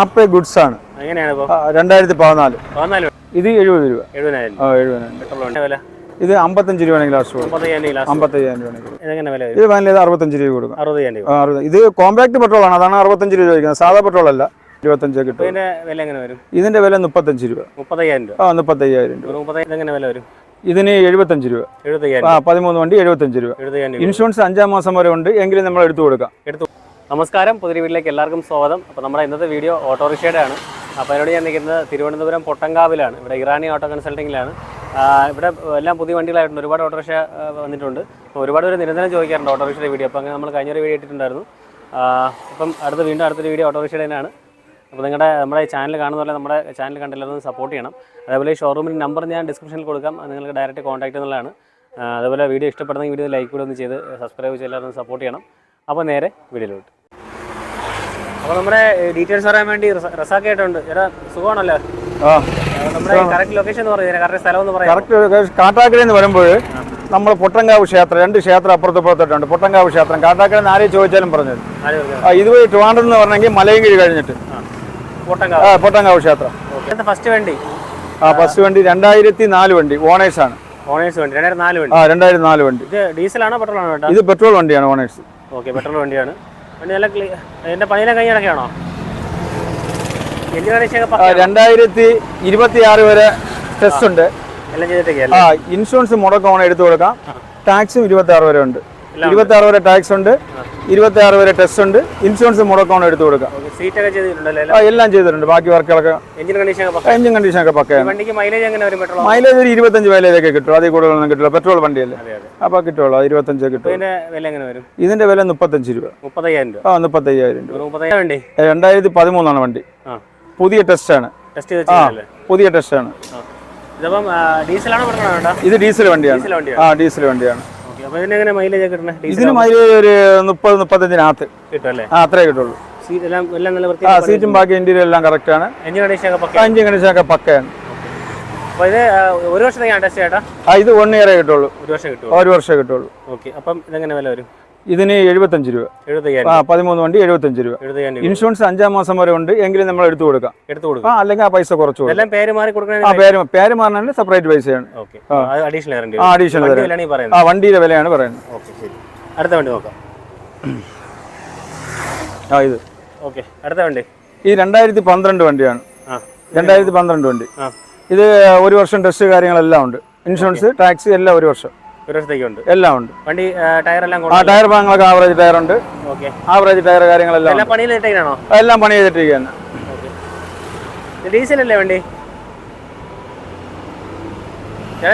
ആപ്പേ goods ആണ് രണ്ടായിരത്തി പതിനാല്. ഇത് എഴുപത് രൂപ. എഴുപതിനായിരം ഇത് അമ്പത്തഞ്ച് രൂപയാണെങ്കിൽ അമ്പത്തയ്യായിരം രൂപയാണെങ്കിൽ വില വരും? ഇത് അറുപത്തഞ്ച് രൂപ കൊടുക്കും. ഇത് കോമ്പാക്ട് പെട്രോൾ ആണ്. അതാണ് അറുപത്തഞ്ച് രൂപ ചോദിക്കുന്നത്. സാധാ പെട്രോൾ അല്ല. ഇരുപത്തഞ്ച് കിട്ടും. ഇതിന്റെ വില മുപ്പത്തഞ്ച് രൂപ. മുപ്പത്തയ്യായിരം രൂപ. ആ മുപ്പത്തയ്യായിരം രൂപ. ഇതിന് എഴുപത്തഞ്ച് രൂപ. ആ പതിമൂന്ന് വണ്ടി എഴുപത്തഞ്ച് രൂപ. ഇൻഷുറൻസ് അഞ്ചാം മാസം വരെ ഉണ്ട്. എങ്കിലും നമ്മൾ എടുത്തു കൊടുക്കാം. എടുത്തു നമസ്കാരം. പുതിയ വീട്ടിലേക്ക് എല്ലാവർക്കും സ്വാഗതം. അപ്പോൾ നമ്മുടെ ഇന്നത്തെ വീഡിയോ ഓട്ടോറിക്ഷയുടെ ആണ് അപ്പോൾ അതിനോട് ഞാൻ നിൽക്കുന്നത് തിരുവനന്തപുരം പൊട്ടങ്കാവിലാണ്. ഇവിടെ ഇറാനി ഓട്ടോ കൺസൾട്ടിങ്ങിലാണ്. ഇവിടെ എല്ലാം പുതിയ വണ്ടികളായിട്ടുണ്ട്. ഒരുപാട് ഓട്ടോറിക്ഷ വന്നിട്ടുണ്ട്. അപ്പോൾ ഒരുപാട് പേര് നിരന്തരം ചോദിക്കാറുണ്ട് ഓട്ടോറിക്ഷയുടെ വീഡിയോ. അപ്പോൾ അങ്ങനെ നമ്മൾ കഴിഞ്ഞൊരു വീഡിയോ ഇട്ടിട്ടുണ്ടായിരുന്നു. അപ്പം അടുത്ത വീണ്ടും അടുത്തൊരു വീഡിയോ ഓട്ടോറിക്ഷയുടെ തന്നെയാണ്. അപ്പോൾ നിങ്ങളുടെ നമ്മുടെ ചാനൽ കാണുന്ന പോലെ നമ്മുടെ ചാനൽ കണ്ടെല്ലാവരും സപ്പോർട്ട് ചെയ്യണം. അതേപോലെ ഈ ഷോറൂമിന്റെ നമ്പർ ഞാൻ ഡിസ്ക്രിപ്ഷനിൽ കൊടുക്കാം. നിങ്ങൾക്ക് ഡയറക്റ്റ് കോൺടാക്റ്റ് എന്നുള്ളതാണ്. അതുപോലെ വീഡിയോ ഇഷ്ടപ്പെടുന്നെങ്കിൽ വീഡിയോ ലൈക്ക് കൂടെ ഒന്ന് ചെയ്ത് സബ്സ്ക്രൈബ് ചെയ്ത് എല്ലാവരും സപ്പോർട്ട് ചെയ്യണം. അപ്പോൾ നേരെ വീടിലോട്ട് അപ്പോൾ നമ്മുടെ ഡീറ്റെയിൽസ് പറയാൻ വേണ്ടി റസാക്കായിട്ടുണ്ട് ചേട്ടാ സുഖമാണല്ലോ? എന്ന് എന്ന് കാട്ടാക്കര എന്ന് പറയുമ്പോൾ നമ്മൾ പൊട്ടങ്കാവ് ക്ഷേത്രം രണ്ട് ക്ഷേത്രം അപ്പുറത്ത് പുറത്തിട്ടുണ്ട് പൊട്ടങ്കാവ് ക്ഷേത്രം. കാട്ടാക്കര ആരെ ചോദിച്ചാലും. പറഞ്ഞത് ഇതുവഴി ട്രിവാൻഡ്രം എന്ന് പറഞ്ഞെങ്കിൽ മലയും കിഴി കഴിഞ്ഞിട്ട് പൊട്ടങ്കാവ് ക്ഷേത്രം. ഫസ്റ്റ് വണ്ടി. ആ ഫസ്റ്റ് വണ്ടി രണ്ടായിരത്തി നാല് വണ്ടി ഓണേഴ്സ് ആണ്. ഓണേഴ്സ് വണ്ടി രണ്ടായിരത്തി നാല് വണ്ടി. ആ രണ്ടായിരത്തി നാല് വണ്ടി. ഇത് ഡീസലാണോ പെട്രോൾ ആണോ ഇത് പെട്രോൾ വണ്ടിയാണ് ഓണേഴ്സ്. ഓക്കെ പെട്രോൾ വണ്ടിയാണ്. വണ്ടി നല്ല ക്ലീ എന്റെ പണിയെല്ലാം കഴിഞ്ഞ കിടക്കുകയാണോ? എഞ്ചിൻ കണ്ടീഷനൊക്കെ രണ്ടായിരത്തി ഇരുപത്തി ആറ് വരെ ടെസ്റ്റ് ഉണ്ട്. ആ ഇൻഷുറൻസ് മുടക്കം എടുത്തു കൊടുക്കാം. ടാക്സും ഇരുപത്തി ആറ് വരെ ഉണ്ട്. ഇരുപത്തി ആറ് വരെ ടാക്സ് ഉണ്ട്. ഇരുപത്തി ആറ് വരെ ടെസ്റ്റ് ഉണ്ട്. ഇൻഷുറൻസ് മുടക്കമാണ് എടുത്തു കൊടുക്കാം. സീറ്റൊക്കെ ചെയ്തിട്ടുണ്ടല്ലോ എല്ലാം ചെയ്തിട്ടുണ്ട്. ബാക്കി വർക്കുകളൊക്കെ എഞ്ചിൻ കണ്ടീഷൻ ഒക്കെ പക്കയാണ് വണ്ടിക്ക് മൈലേജ് എങ്ങനെ വരും? പെട്രോൾ മൈലേജ് ഒരു ഇരുപത്തഞ്ച് മൈലേജൊക്കെ കിട്ടും. അതിൽ കൂടുതലൊന്നും കിട്ടില്ല. പെട്രോൾ വണ്ടിയല്ലേ? അപ്പൊ അപ്പോൾ കിട്ടുള്ളൂ ഇരുപത്തഞ്ച് കിട്ടും. ഇതിന്റെ വില എങ്ങനെ വരും? ഇതിന്റെ വില മുപ്പത്തഞ്ച് രൂപ. മുപ്പത്തയ്യായിരം രൂപ. ആ മുപ്പത്തയ്യായിരം രൂപ. രണ്ടായിരത്തി പതിമൂന്നാണ് വണ്ടി. പുതിയ ടെസ്റ്റ് ആണ്. പുതിയ ടെസ്റ്റ് ആണ്. ഇത് ഡീസൽ വണ്ടിയാണ്. ആ ഡീസൽ വണ്ടിയാണ്. അപ്പോൾ ഇതിന് മൈലേജ് ഒക്കെ കിട്ടണേ ഇതിന് മൈലേജ് ഒരു മുപ്പത് മുപ്പത്തഞ്ചിനകത്ത് കിട്ടും അല്ലേ? ആ അത്രേ കിട്ടുള്ളൂ. സീറ്റ് എല്ലാം എല്ലാം നല്ല ആ വൃത്തി സീറ്റും ബാക്കി ഇന്റീരിയർ എല്ലാം കറക്റ്റ് ആണ്. എഞ്ചിൻ പക്ക എഞ്ചിൻ കണ്ടീഷനൊക്കെ പക്കയാണ്. അപ്പോൾ ഇത് ആ, ഒരു വർഷത്തേക്കാണ് ടെസ്റ്റ് ചേട്ടാ ആ ഇത് വൺ ഇയറേ കിട്ടുള്ളൂ. ഒരു വർഷം കിട്ടും ഒരു വർഷം കിട്ടുള്ളൂ. ഓക്കെ അപ്പം ഇതെങ്ങനെ വില വരും? ഇതിന് എഴുപത്തഞ്ച് രൂപ. ആ പതിമൂന്ന് വണ്ടി എഴുപത്തഞ്ച് രൂപ. ഇൻഷുറൻസ് അഞ്ചാം മാസം വരെ ഉണ്ട്. എങ്കിലും നമ്മൾ എടുത്തു കൊടുക്കാം. എടുത്തു ആ കൊടുക്കും അല്ലെങ്കിൽ ആ പൈസ കുറച്ച് കൊടുക്കും. പേര് മാറി ആ കൊടുക്കണേ പേര് പേര് മാറണ സെപ്പറേറ്റ് പൈസയാണ്. അഡീഷണൽ ആ. അഡീഷണൽ വണ്ടിയുടെ വിലയാണ് പറയുന്നത്. അടുത്ത വണ്ടി നോക്കാം. ആ ഇത്. ഓക്കെ അടുത്ത വണ്ടി. ഈ രണ്ടായിരത്തി പന്ത്രണ്ട് വണ്ടിയാണ്. രണ്ടായിരത്തി പന്ത്രണ്ട് വണ്ടി. ഇത് ഒരു വർഷം ടെസ്റ്റ് കാര്യങ്ങളെല്ലാം ഉണ്ട്. ഇൻഷുറൻസ് ടാക്സി എല്ലാം ഒരു വർഷം. ഒരു വർഷത്തേക്കുണ്ട് എല്ലാം ഉണ്ട്. വണ്ടി ടയർ എല്ലാം ആ ടയർ ഭാഗങ്ങളൊക്കെ ആവറേജ് ടയർ ഉണ്ട് ഓക്കെ ആവറേജ് ടയർ കാര്യങ്ങളെല്ലാം എല്ലാം ഇട്ടേക്കാണോ എല്ലാം പണി ചെയ്തിട്ടിരിക്കുകയാണ്. ഡീസൽ അല്ലേ വണ്ടി?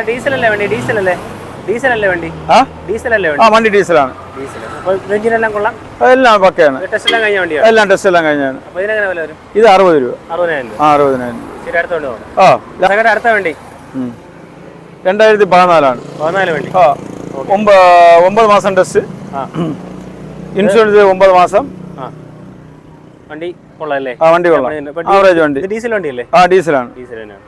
ഡീസൽ അല്ലേ വണ്ടി? ഡീസൽ അല്ലേ ഡീസൽ അല്ലേ വണ്ടി? ആ? ഡീസൽ അല്ലേ ആ വണ്ടി വണ്ടി ഡീസലാണ്. ഡീസൽ അപ്പോൾ എഞ്ചിനെല്ലാം കൊള്ളാം. എല്ലാം പക്കയാണ്. ടെസ്റ്റ് എല്ലാം കഴിഞ്ഞ വണ്ടിയാണ്? എല്ലാം ടെസ്റ്റ് എല്ലാം കഴിഞ്ഞാണ്. ഇതിനെങ്ങനെ വില വരും? ഇത് അറുപത് രൂപ. അറുപതിനായിരം ആ അറുപതിനായിരം ശരി അടുത്ത വണ്ടി ആ. അടുത്ത വണ്ടി. രണ്ടായിരത്തി പതിനാലാണ് പതിനാല് വണ്ടി. ആ ഒമ്പത് മാസം ടെസ്റ്റ് ഇൻഷുറൻസ് ഒമ്പത് മാസം. വണ്ടി കൊള്ളാം ആ വണ്ടി കൊള്ളാം. ആവറേജ് വണ്ടി. ഡീസൽ വണ്ടിയല്ലേ? ആ ഡീസലാണ്. ഡീസൽ തന്നെയാണ്.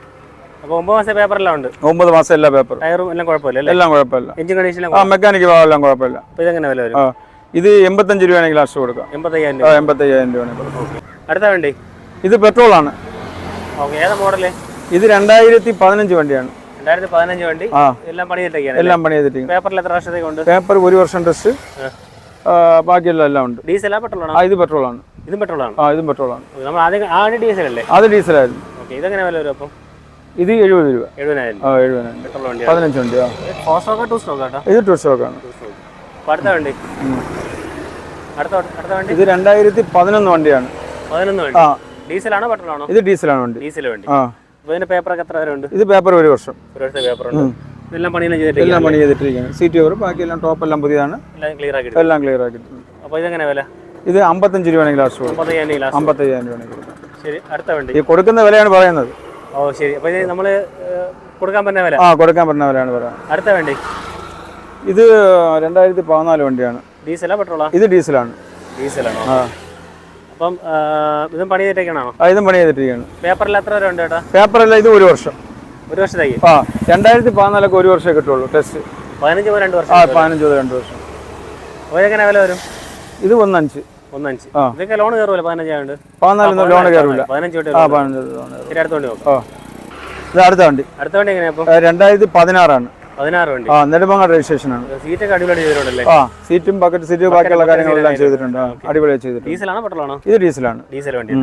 അപ്പോൾ ഒമ്പത് മാസം പേപ്പറെല്ലാം ഉണ്ട്? ഒമ്പത് മാസം എല്ലാ പേപ്പറും. ടയറും എല്ലാം കുഴപ്പമില്ല എല്ലാം കുഴപ്പമില്ല. എഞ്ചിൻ കണ്ടീഷൻ ആ മെക്കാനിക്ക് എല്ലാം കുഴപ്പമില്ല. അപ്പോൾ ഇതെങ്ങനെ വില വരും? ഇത് എൺപത്തഞ്ച് രൂപയാണെങ്കിൽ ലാസ്റ്റ് കൊടുക്കാം. എൺപത്തയ്യായിരം രൂപ. എൺപത്തയ്യായിരം രൂപയാണെങ്കിൽ അടുത്ത വണ്ടി? ഇത് പെട്രോളാണ് ഓക്കെ ഏതാ മോഡൽ ഇത് രണ്ടായിരത്തി പതിനഞ്ച് വണ്ടിയാണ്. രണ്ടായിരത്തി പതിനഞ്ച് വണ്ടി എല്ലാം പണി ചെയ്തിട്ടൊക്കെയാണ് എല്ലാം പണി പേപ്പറിൽ എത്ര പേപ്പർ ഒരു വർഷം ടെസ്റ്റ്. ബാക്കിയെല്ലാം എല്ലാം ഉണ്ട്. ഡീസലാ പെട്രോളാണോ? ആ ഇത് പെട്രോളാണ്. ഇതും പെട്രോളാണ്. ആ ഇതും പെട്രോളാണ്. നമ്മൾ ആദ്യം ആദ്യം ഡീസൽ അല്ലേ അത് ഡീസലായിരുന്നു. ഓക്കെ ഇതെങ്ങനെ വില വരും അപ്പം? ഇത് എഴുപത് രൂപ. എഴുപതിനായിരം. ആ എഴുപതിനായിരം. പെട്രോൾ വണ്ടി പതിനഞ്ച് വണ്ടി ആ ടു സ്റ്റോക്ക് കേട്ടോ ഇത് ടു സ്റ്റോക്കാണ് അടുത്ത വണ്ടി? അടുത്ത അടുത്ത വണ്ടി? ഇത് രണ്ടായിരത്തി പതിനൊന്ന് വണ്ടിയാണ്. പതിനൊന്ന് വണ്ടി. ആ. ഡീസലാണോ പെട്രോളാണോ? ഇത് ഡീസലാണ് വണ്ടി. ഡീസൽ വണ്ടി. ആ. പേപ്പറൊക്കെ എത്ര വരെ ഉണ്ട്? ഇത് പേപ്പർ ഒരു വർഷം. ഒരു വർഷത്തെ പേപ്പർ ഉണ്ട് ഇതെല്ലാം പണിയെല്ലാം ചെയ്തിട്ട് എല്ലാം പണി ചെയ്തിട്ടിരിക്കുകയാണ്. സീറ്റ് കവർ ബാക്കിയെല്ലാം ടോപ്പ് എല്ലാം പുതിയതാണ്. എല്ലാം ക്ലിയർ ആക്കി എല്ലാം ക്ലിയർ ആക്കിയിട്ടുണ്ട് അപ്പോൾ ഇതെങ്ങനെ വില? ഇത് അമ്പത്തഞ്ച് രൂപയാണെങ്കിൽ ലാസ്റ്റ് കൊടുക്കും അമ്പത്തയ്യായിരം രൂപയാണെങ്കിൽ കൊടുക്കാം ശരി അടുത്ത വണ്ടി. ഈ കൊടുക്കുന്ന വിലയാണ് പറയുന്നത്. ഓ ശരി. അപ്പോൾ ഇത് നമ്മൾ കൊടുക്കാൻ പറ്റുന്ന വില? ആ കൊടുക്കാൻ പറ്റുന്ന വിലയാണ് പറയുന്നത്. അടുത്ത വണ്ടി. ഇത് രണ്ടായിരത്തി പതിനാല് വണ്ടിയാണ്. ഡീസലാ പെട്രോളാ? ഇത് ഡീസലാണ്. ഡീസലാണ്? ആ. അപ്പം ഇതും പണി ചെയ്തിട്ടേക്കാണോ? ഇതും പണി ചെയ്തിട്ടിരിക്കുകയാണ്. പേപ്പറിൽ എത്ര വരെ ഉണ്ട് ചേട്ടാ പേപ്പറെല്ലാം ഇത് ഒരു വർഷം. ഒരു വർഷത്തേക്ക്? ആ രണ്ടായിരത്തി പതിനാലൊക്കെ ഒരു വർഷമേ കിട്ടുള്ളൂ ടെസ്റ്റ് പതിനഞ്ച് മുതൽ രണ്ട് വർഷം ആ പതിനഞ്ച് മുതൽ രണ്ട് വർഷം. അപ്പോൾ ഇതെങ്ങനെ വില വരും? ഇത് ഒന്നഞ്ച്. ഒന്നഞ്ച്. ഇതൊക്കെ ലോൺ കയറുമല്ലോ പതിനഞ്ചാണ്ട് പതിനാല് ലോൺ കയറില്ല പതിനഞ്ച് തൊട്ട് ആ പതിനഞ്ച് ലോൺ അടുത്ത വണ്ടി നോക്കാം. ഇത് അടുത്ത വണ്ടി. അടുത്ത വണ്ടി രണ്ടായിരത്തി പതിനാറാണ്. പതിനാറ് വണ്ടി. ആ നെടുമങ്ങാട് രജിസ്ട്രേഷൻ ആണ്. സീറ്റൊക്കെ അടിപൊളി ചെയ്തിട്ടുണ്ടല്ലേ ആ സീറ്റും ബക്കറ്റ് സീറ്റും ബാക്കിയുള്ള കാര്യങ്ങളെല്ലാം ചെയ്തിട്ടുണ്ട്. അടിപൊളിയായി ചെയ്തിട്ടുണ്ട്. ഡീസലാണോ പെട്രോളാണോ ഇത് ഡീസലാണ് ഡീസൽ വണ്ടി.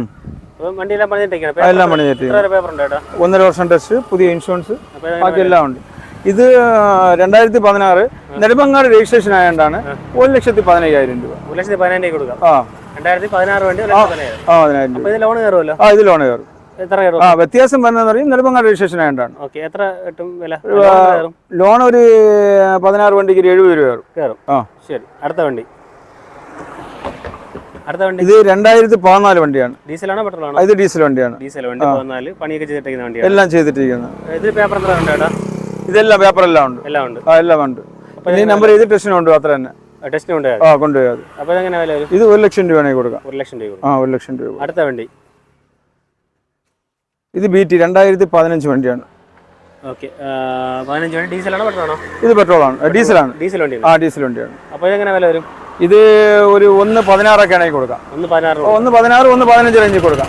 വണ്ടിയെല്ലാം പണിഞ്ഞിട്ടേക്കാണ് എല്ലാം പണി ചെയ്തിട്ട് പേപ്പർ ഉണ്ട് ചേട്ടാ ഒന്നര വർഷം ടെസ്റ്റ് പുതിയ ഇൻഷുറൻസ് ബാക്കിയെല്ലാം ബാക്കി എല്ലാം ഉണ്ട്. ഇത് രണ്ടായിരത്തി പതിനാറ് നെടുമങ്ങാട് രജിസ്ട്രേഷൻ ആയതുകൊണ്ടാണ് ഒരു ലക്ഷത്തി പതിനയ്യായിരം രൂപ. ഒരു ലക്ഷത്തി പതിനായിരം കൊടുക്കാം. ആ. രണ്ടായിരത്തി പതിനാറ് വണ്ടി പതിനായിരം ആ. രൂപ. ഇത് ലോൺ കയറുമല്ലോ? ആ ഇത് ലോൺ കയറും. ആ വ്യത്യാസം വരുന്നതെന്ന് പറയും നെടുമ്പങ്ങാട് രജിസ്ട്രേഷൻ ആയതുകൊണ്ടാണ് ഓക്കെ എത്ര കിട്ടും വില? ലോൺ ഒരു പതിനാറ് വണ്ടിക്ക് ഒരു എഴുപത് രൂപ കയറും. ആ. ശരി അടുത്ത വണ്ടി. അടുത്ത വണ്ടി. ഇത് രണ്ടായിരത്തി പതിനാല് വണ്ടിയാണ്. ഡീസലാണോ പെട്രോൾ ആ, ഇത് ഡീസൽ വണ്ടിയാണ്. ഡീസൽ വണ്ടി പതിനാല്. പണിയൊക്കെ ചെയ്തിട്ടിരിക്കുന്ന വണ്ടിയാണ്. എല്ലാം ചെയ്തിട്ടിരിക്കുന്നത് ഇത് പേപ്പർ എത്ര ഉണ്ട് ഇതെല്ലാം പേപ്പർ എല്ലാം ഉണ്ട്. എല്ലാം ഉണ്ട്. ആ എല്ലാം ഉണ്ട്. ഈ നമ്പർ ചെയ്ത് ടെസ്റ്റിനും ഉണ്ട് അത്ര തന്നെ. ടെസ്റ്റിന് ഉണ്ട് ആ കൊണ്ടുപോയത് അപ്പോൾ ഇതെങ്ങനെ വില ഇത് ഒരു ലക്ഷം രൂപയാണെങ്കിൽ കൊടുക്കാം. ഒരു ലക്ഷം രൂപ ആ ഒരു ലക്ഷം രൂപ അടുത്ത വണ്ടി. ഇത് ബി ടി രണ്ടായിരത്തി പതിനഞ്ച് വണ്ടിയാണ് ഇത് പെട്രോളാണ് ഡീസലാണ് ആ ഡീസൽ വണ്ടിയാണ്. അപ്പോൾ എങ്ങനെ വില വരും? ഇത് ഒരു ഒന്ന് പതിനാറൊക്കെ ആണെങ്കിൽ കൊടുക്കാം. ഒന്ന് പതിനാറ് ഒന്ന് പതിനഞ്ച് റേഞ്ചിൽ കൊടുക്കാം.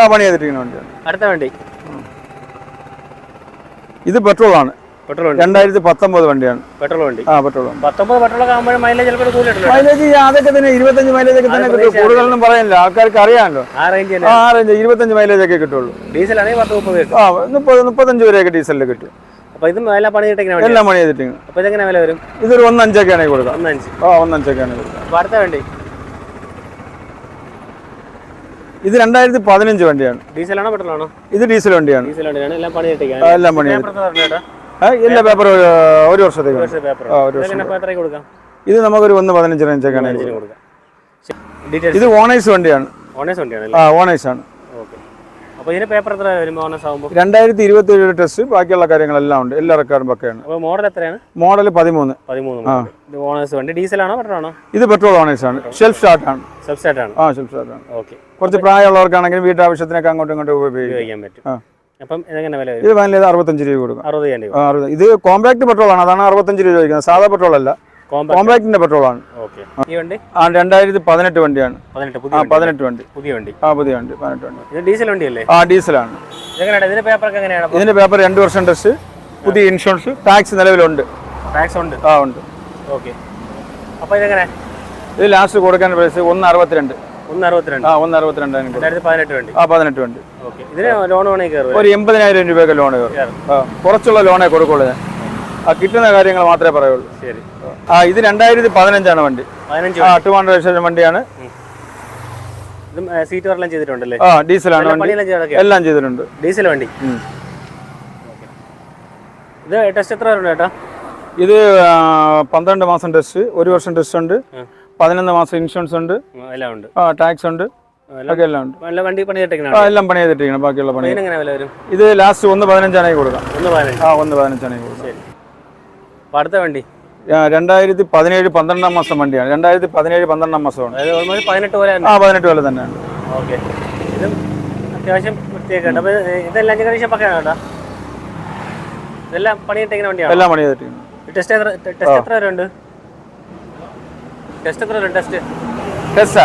ആ പണി ചെയ്തിരിക്കുന്ന വണ്ടിയാണ്. അടുത്ത വണ്ടി. ഇത് പെട്രോളാണ് പെട്രോൾ രണ്ടായിരത്തി പത്തൊമ്പത് വണ്ടിയാണ്. പെട്രോൾ വണ്ടി. ആ പെട്രോൾ പത്തൊമ്പത് പെട്രോൾ ആകുമ്പോൾ മൈലേജ് മൈലേജ് അതൊക്കെ തന്നെ ഇരുപത്തഞ്ച് മൈലേജ് ഒക്കെ തന്നെ കിട്ടും. കൂടുതലൊന്നും പറയാനില്ല ആൾക്കാർക്ക് അറിയാമല്ലോ. ആ റേഞ്ച് ഇരുപത്തഞ്ച് മൈലേജ് ഒക്കെ കിട്ടുള്ളൂ. ഡീസലാണെങ്കിൽ പത്ത് മുപ്പത് കിട്ടും. ആ മുപ്പത് മുപ്പത്തഞ്ച് വരെയൊക്കെ ഡീസലിൽ കിട്ടും. ഇതും എല്ലാം പണി ചെയ്തിട്ട് എല്ലാം പണി ഇതെങ്ങനെ വില വരും? ഇതൊരു ഒന്നഞ്ചൊക്കെ ആണെങ്കിൽ കൊടുക്കാം. ഒന്നഞ്ച്. ആ ഒന്നഞ്ചൊക്കെ ആണെങ്കിൽ കൊടുക്കാം. അപ്പോൾ അടുത്ത വണ്ടി. ഇത് രണ്ടായിരത്തി പതിനഞ്ച് വണ്ടിയാണ് ഡീസലാണോ പെട്രോളാണോ ഇത് ഡീസൽ വണ്ടിയാണ്. ഡീസൽ വണ്ടിയാണ്. എല്ലാം പണി എല്ലാം പണി എല്ലാ പേപ്പർ ഒരു വർഷത്തേക്ക് ഇത് നമുക്കൊരു ഒന്ന് പതിനഞ്ച് റേഞ്ചൊക്കെ ആണെങ്കിൽ കൊടുക്കാം. ഡീറ്റെയിൽസ് ഇത് ഓണേഴ്സ് വണ്ടിയാണ്. ആ ഓണേഴ്സ് ആണ്. രണ്ടായിരത്തി ഇരുപത്തി ഏഴ് ടെസ്റ്റ് ബാക്കിയുള്ള കാര്യങ്ങളെല്ലാം ഉണ്ട്. എല്ലാ റെക്കോർഡും പക്കയാണ് മോഡൽ എത്രയാണ്? മോഡൽ പതിമൂന്ന്. പതിമൂന്ന്. ഇത് പെട്രോൾ ഓണേഴ്സ് ആണ്. ഷെൽഫ് സ്റ്റാർട്ട് ആണ്. സബ്സ്റ്റാറ്റ് ആണ്. ആ ഷെൽഫ് സ്റ്റാർട്ട് ആണ്. കുറച്ച് പ്രായമുള്ളവർക്കാണെങ്കിലും വീട്ടാവശ്യത്തിനൊക്കെ അങ്ങോട്ടും ഇങ്ങോട്ടും ഉപയോഗിക്കും. ഉപയോഗിക്കാൻ പറ്റും. അപ്പം ഇതെങ്ങനെ വില ഇത് അറുപത്തഞ്ച് രൂപ കൊടുക്കാം. അറുപത് ഇത് കോമ്പാക്ട് പെട്രോൾ ആണ്. അതാണ് അറുപത്തഞ്ച് രൂപ ചോദിക്കുന്നത്. സാധാ പെട്രോൾ അല്ല. കോമ്പാക്ട് കോമ്പാക്ടിന്റെ പെട്രോൾ ആണ്. ആ. രണ്ടായിരത്തി പതിനെട്ട് വണ്ടിയാണ്. പതിനെട്ട്. വണ്ടി. പുതിയ വണ്ടി. ആ പുതിയ വണ്ടി. പതിനെട്ട് വണ്ടി. ഡീസൽ വണ്ടിയല്ലേ? ആ ഡീസലാണ് ആണ്. ഇതിന്റെ പേപ്പർ രണ്ട് വർഷം ടെസ്റ്റ്. പുതിയ ഇൻഷുറൻസ് ടാക്സ് നിലവിലുണ്ട്. ടാക്സ് ഉണ്ട്. ആ ഉണ്ട്. ഓക്കെ അപ്പോൾ ഇതെങ്ങനെ? ഇത് ലാസ്റ്റ് കൊടുക്കാൻ പ്രൈസ് ഒന്ന് അറുപത്തിരണ്ട്. ആ ഒന്ന് വണ്ടി. ആ പതിനെട്ട് വണ്ടി. ഒരു എൺപതിനായിരം രൂപയൊക്കെ ലോൺ കയറും. കുറച്ചുള്ള ലോണേ കൊടുക്കുള്ളൂ ഞാൻ. ആ കിട്ടുന്ന കാര്യങ്ങൾ മാത്രമേ പറയുള്ളൂ. ശരി. ആ ഇത് രണ്ടായിരത്തി പതിനഞ്ചാണ് വണ്ടി. ആ ടു ഹൺഡ്രഡ് ലക്ഷം വണ്ടിയാണ്. സീറ്റ് ചെയ്തിട്ടുണ്ടല്ലേ? ആ ഡീസലാണ് എല്ലാം ചെയ്തിട്ടുണ്ട്. ഡീസൽ വണ്ടി. ഇത് ടെസ്റ്റ് എത്ര ഇത് പന്ത്രണ്ട് മാസം ടെസ്റ്റ് ഒരു വർഷം ടെസ്റ്റ് ഉണ്ട്. പതിനൊന്ന് മാസം ഇൻഷുറൻസ് ഉണ്ട്. ആ, എല്ലാം ഉണ്ട്. ആ ടാക്സ് ഉണ്ട്. ഒക്കെ എല്ലാം ഉണ്ട്. നല്ല വണ്ടി പണി ആ എല്ലാം പണി ചെയ്തിട്ടിരിക്കണം ബാക്കിയുള്ള പണി. ഇത് ലാസ്റ്റ് ഒന്ന് പതിനഞ്ചാണെങ്കിൽ കൊടുക്കാം. ആ ഒന്ന് പതിനഞ്ചാണെങ്കിൽ കൊടുക്കാം. അടുത്ത വണ്ടി? രണ്ടായിരത്തി പതിനേഴ് പന്ത്രണ്ടാം മാസം വണ്ടിയാണ്. രണ്ടായിരത്തി പതിനേഴ് പന്ത്രണ്ടാം മാസമാണ്. ആ പതിനെട്ട് പോലെ തന്നെയാണ് ഓക്കെ. ഇതും അത്യാവശ്യം വൃത്തിയൊക്കെ അപ്പോൾ ഇതെല്ലാം കണ്ടീഷൻ ഇതെല്ലാം പണിയിട്ടേക്കുന്ന വണ്ടിയാണ്? എല്ലാം പണി ചെയ്തിട്ടുണ്ട് ടെസ്റ്റ് എത്ര ടെസ്റ്റ് എത്ര വരെ ഉണ്ട് ടെസ്റ്റ് എത്ര ടെസ്റ്റ് ടെസ്റ്റാ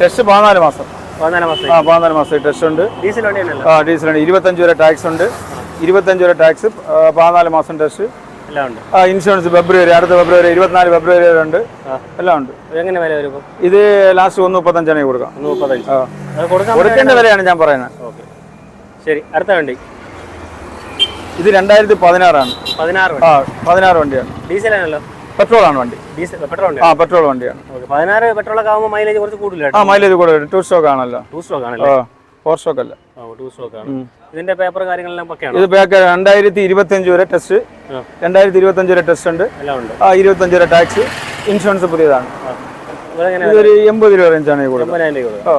ടെസ്റ്റ് പതിനാല് മാസം. പതിനാലാം മാസം. ആ പതിനാല് മാസം ടെസ്റ്റ് ഉണ്ട്. ഡീസൽ വണ്ടിയല്ലല്ലോ ആ ഡീസലുണ്ട് ഇരുപത്തഞ്ച് വരെ ടാക്സ് ഉണ്ട്. ഇരുപത്തഞ്ച് വരെ ടാക്സ് പതിനാല് മാസം ടെസ്റ്റ് എല്ലാം ഉണ്ട്. ആ ഇൻഷുറൻസ് ഫെബ്രുവരി അടുത്ത ഫെബ്രുവരി ഇരുപത്തിനാല് ഫെബ്രുവരി വരെ ഉണ്ട്. എല്ലാം ഉണ്ട്. എങ്ങനെ വില വരും ഇത് ലാസ്റ്റ് ഒന്ന് മുപ്പത്തഞ്ചാണ് കൊടുക്കാം. കൊടുക്കേണ്ട വിലയാണ് ഞാൻ പറയുന്നത്. ശരി അടുത്ത വണ്ടി. ഇത് രണ്ടായിരത്തി പതിനാറാണ്. പതിനാറ് ആ പതിനാറ് വണ്ടിയാണ്. ഡീസലാണല്ലോ പെട്രോൾ ആണ് വണ്ടി. ഡീസൽ പെട്രോൾ ആ പെട്രോൾ വണ്ടിയാണ്. പതിനാറ് പെട്രോൾ പെട്രോളൊക്കെ ആകുമ്പോൾ മൈലേജ് കുറച്ച് കൂടുതൽ ആ മൈലേജ് കൂടെ ടൂ സ്റ്റോക്ക് ആണല്ലോ. ടൂ സ്ട്രോക്ക് ആണല്ലോ? ഫോർ സ്റ്റോക്ക് അല്ല. ടൂ സ്ട്രോക്ക് ആണ്. ഇതിന്റെ പേപ്പർ കാര്യങ്ങളെല്ലാം പക്കയാണ് ഇത് പേക്ക് രണ്ടായിരത്തി ഇരുപത്തഞ്ച് വരെ ടെസ്റ്റ്. രണ്ടായിരത്തി ഇരുപത്തഞ്ച് വരെ ടെസ്റ്റ് ഉണ്ട്. ആ ഇരുപത്തഞ്ച് വരെ ടാക്സ് ഇൻഷുറൻസ് പുതിയതാണ്. ഇതൊരു എൺപത് രൂപ റേഞ്ചാണ് കൂടുതൽ ആ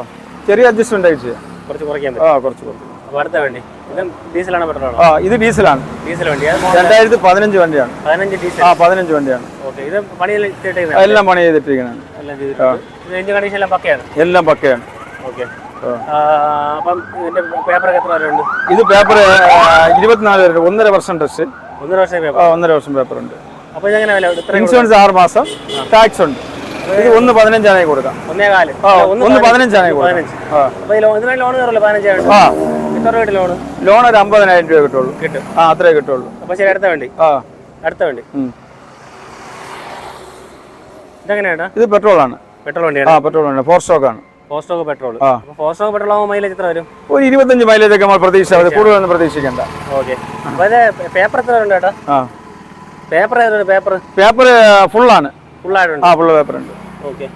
ചെറിയ അഡ്ജസ്റ്റ്മെന്റ് ആയിട്ട് ചെയ്യാം. കുറച്ച് കുറയ്ക്കാൻ ആ കുറച്ച് കുറച്ച്. അടുത്ത വണ്ടി. ഇത് ഡീസലാണോ പെട്രോളാണോ? ആ ഇത് ഡീസലാണ് ഡീസൽ വണ്ടി. അത് രണ്ടായിരത്തി പതിനഞ്ച് വണ്ടിയാണ്. പതിനഞ്ച് ഡീസൽ ആ പതിനഞ്ച് വണ്ടിയാണ്. എല്ലാം പണി ചെയ്തിട്ടിരിക്കണം എല്ലാം പക്കയാണ്? ഇത് പേപ്പർ ഇരുപത്തിനാല് വരെ ഒന്നര വർഷം ടെസ്റ്റ് ഒന്നര വർഷം പേപ്പർ. ഒന്നര വർഷം പേപ്പർ ഉണ്ട് ഇൻഷുറൻസ് ആറ് മാസം. ടാക്സ് ഉണ്ട്. ഇത് ഒന്ന് പതിനഞ്ചാണെ കൊടുക്കാം. ഒന്നേ പതിനഞ്ചാണെ ലോൺ ഒരു അമ്പതിനായിരം രൂപ കിട്ടുള്ളൂ. കിട്ടും. ആ അത്രേ കിട്ടുള്ളൂ. അടുത്ത വേണ്ടി. ആ. അടുത്ത വണ്ടി. ഇത് പെട്രോൾ ആ പെട്രോൾ പെട്രോളാണ് ഫോർ സ്റ്റോക്ക് ആണ്. ഫോർ സ്റ്റോക്ക് പെട്രോൾ ആണ് ഫോർ സ്റ്റോക്ക് പെട്രോൾ ആകുമ്പോൾ മൈലേജ് എത്ര വരും? ഒരു ഇരുപത്തഞ്ച് മൈലേജ് ഒക്കെ നമ്മൾ മതി. കൂടുതലൊന്നും പ്രതീക്ഷിക്കണ്ട. ഓക്കെ പേപ്പർ എത്ര ഉണ്ട് ചേട്ടാ ആ. പേപ്പർ പേപ്പർ പേപ്പർ ഫുള്ളാണ് ഫുള്ളായിട്ടുണ്ട് ആ ഫുൾ പേപ്പർ ഉണ്ട്. ഓക്കെ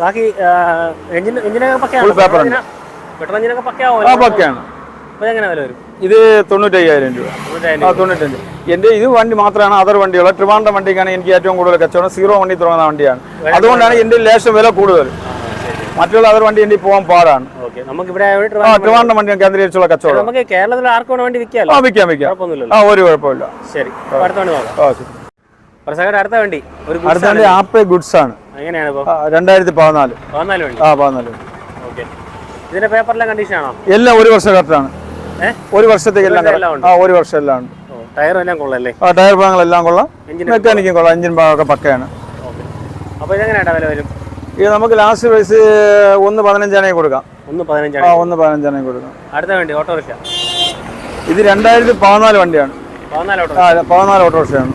ബാക്കി എഞ്ചിൻ എഞ്ചിനൊക്കെ പക്കയാണ്. പെട്രോൾ എഞ്ചിനൊക്കെ പക്കയാവും? ആ പക്കയാണ്. എങ്ങനെ വില വരും? ഇത് തൊണ്ണൂറ്റയ്യായിരം രൂപ. ആ തൊണ്ണൂറ്റഞ്ച് എന്റെ ഇത് വണ്ടി മാത്രമാണ് അതർ വണ്ടികൾ ട്രിവാൻഡ്രം വണ്ടിക്കാണ് എനിക്ക് ഏറ്റവും കൂടുതൽ കച്ചവടം. സീറോ വണ്ടി തുടങ്ങുന്ന വണ്ടിയാണ്. അതുകൊണ്ടാണ് എന്റെ ലേശം വില കൂടുതൽ. മറ്റുള്ള അതർ വണ്ടി എനിക്ക് പോകാൻ പാടാണ്. ട്രിവാൻഡ്രം വണ്ടി കേന്ദ്രീകരിച്ചുള്ള കച്ചവടം. നമുക്ക് കേരളത്തിൽ ആർക്കും വണ്ടി വിൽക്കാമല്ലോ? ആ വിൽക്കാം വിൽക്കാം. ആ ഒരു കുഴപ്പമില്ല. ശരി. അടുത്ത വണ്ടി അടുത്ത വണ്ടി. ആപ്പേ ഗുഡ്സ് ആണ്. രണ്ടായിരത്തി പതിനാല്. പതിനാല് ആ പതിനാല് ഇതിന്റെ പേപ്പറിലെ കണ്ടീഷൻ ആണോ? എല്ലാം ഒരു വർഷം കറക്റ്റ് ഏഹ് ഒരു വർഷത്തേക്ക് എല്ലാം. ആ ഒരു വർഷം എല്ലാം ഉണ്ട്. ടയറും എല്ലാം കൊള്ളല്ലേ? ആ ടയർ ഭാഗങ്ങളെല്ലാം കൊള്ളാം. മെക്കാനിക്കും കൊള്ളാം. എഞ്ചിൻ ഭാഗമൊക്കെ പക്കയാണ്. ഓക്കെ. അപ്പൊ ഇതെങ്ങനെയാ വില വരും? ഇത് നമുക്ക് ലാസ്റ്റ് പ്രൈസ് ഒന്ന് പതിനഞ്ചാണെങ്കിൽ കൊടുക്കാം. ഒന്ന് ആ പതിനഞ്ചാണ് ഒന്ന് പതിനഞ്ചാണെങ്കിൽ കൊടുക്കാം. അടുത്ത വണ്ടി ഓട്ടോറിക്ഷ? ഇത് രണ്ടായിരത്തി പതിനാല് വണ്ടിയാണ്. പതിനാല് ഓട്ടോ ആ പതിനാല് ഓട്ടോറിക്ഷയാണ്.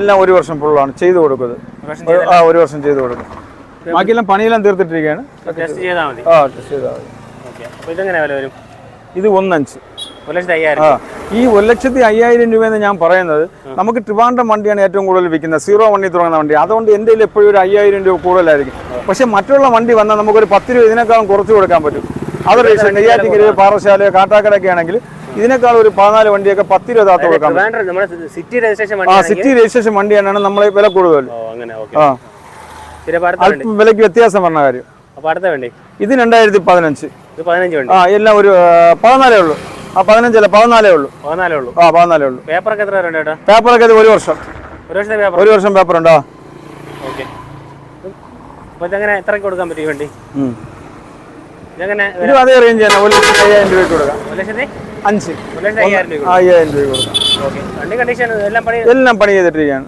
എല്ലാം ഒരു വർഷം ഫുള്ളാണ് ചെയ്തു കൊടുക്കുന്നത്. ആ ഒരു വർഷം ചെയ്തു കൊടുക്കും. ബാക്കിയെല്ലാം പണിയെല്ലാം തീർത്തിട്ടിരിക്കുകയാണ്. ആ ടെസ്റ്റ് ചെയ്താൽ മതി. ഇതെങ്ങനെ വില വരും? ഇത് ഒന്നഞ്ച്. ഈ ഒരു ലക്ഷത്തി അയ്യായിരം രൂപയെന്ന് ഞാൻ പറയുന്നത് നമുക്ക് ട്രിവാൻഡ്രം വണ്ടിയാണ് ഏറ്റവും കൂടുതൽ വിൽക്കുന്നത്. സീറോ വണ്ടി തുടങ്ങുന്ന വണ്ടി. അതുകൊണ്ട് എന്റെ കയ്യിൽ എപ്പോഴും ഒരു അയ്യായിരം രൂപ കൂടുതലായിരിക്കും. പക്ഷേ മറ്റുള്ള വണ്ടി വന്നാൽ നമുക്കൊരു പത്ത് രൂപ ഇതിനേക്കാളും കുറച്ച് കൊടുക്കാൻ പറ്റും. അത് റേഷൻ നെയ്യാറ്റിങ്കര പാറശാല കാട്ടാക്കടയൊക്കെ ആണെങ്കിൽ ഇതിനേക്കാൾ ഒരു പതിനാല് വണ്ടിയൊക്കെ പത്ത് രൂപ താത്ത കൊടുക്കാം സിറ്റി രജിസ്ട്രേഷൻ വണ്ടി വണ്ടിയാണ് നമ്മളെ വില കൂടുതൽ. വിലയ്ക്ക് വ്യത്യാസം പറഞ്ഞ കാര്യം. ഇത് രണ്ടായിരത്തി പതിനഞ്ച്. ആ എല്ലാം ഒരു പതിനാലേ ഉള്ളൂ. ആ പതിനഞ്ചല്ല പതിനാലേ ഉള്ളൂ. പതിനാലേ ഉള്ളൂ. ആ പതിനാലേ ഉള്ളൂ. പേപ്പറൊക്കെ എത്ര ചേട്ടാ പേപ്പറൊക്കെ ഒരു വർഷം. ഒരു വർഷത്തെ പേപ്പർ? ഒരു വർഷം പേപ്പർ ഉണ്ടോ ഓക്കെ. അപ്പൊ ഇതെങ്ങനെ എത്രയ്ക്ക് കൊടുക്കാൻ പറ്റും വണ്ടി. ഇതെങ്ങനെ അതേ റേഞ്ച് തന്നെ. ഒരു ലക്ഷത്തി അയ്യായിരം രൂപയ്ക്ക് കൊടുക്കാം. ഒരു ലക്ഷത്തി? അഞ്ച്. ഒരു ലക്ഷത്തി അയ്യായിരം രൂപ ആ, അയ്യായിരം രൂപ കൊടുക്കാം. ഓക്കെ. വണ്ടി കണ്ടീഷൻ എല്ലാം പണി എല്ലാം പണി ചെയ്തിട്ടിരിക്കുകയാണ്.